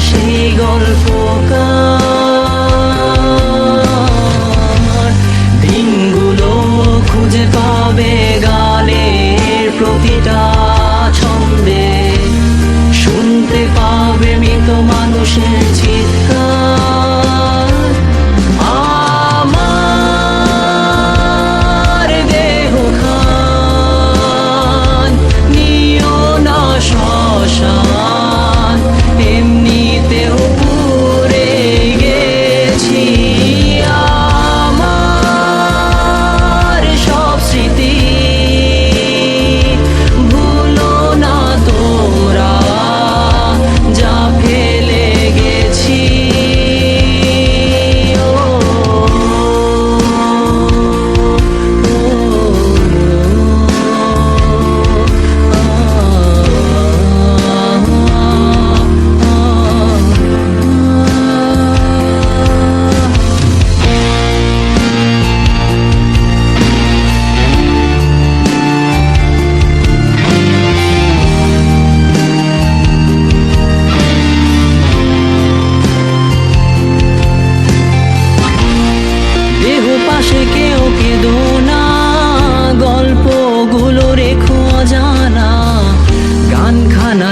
সেই গল্প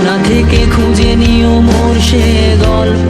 গানখানা থেকে খুঁজে নিও মোর সে গল্প।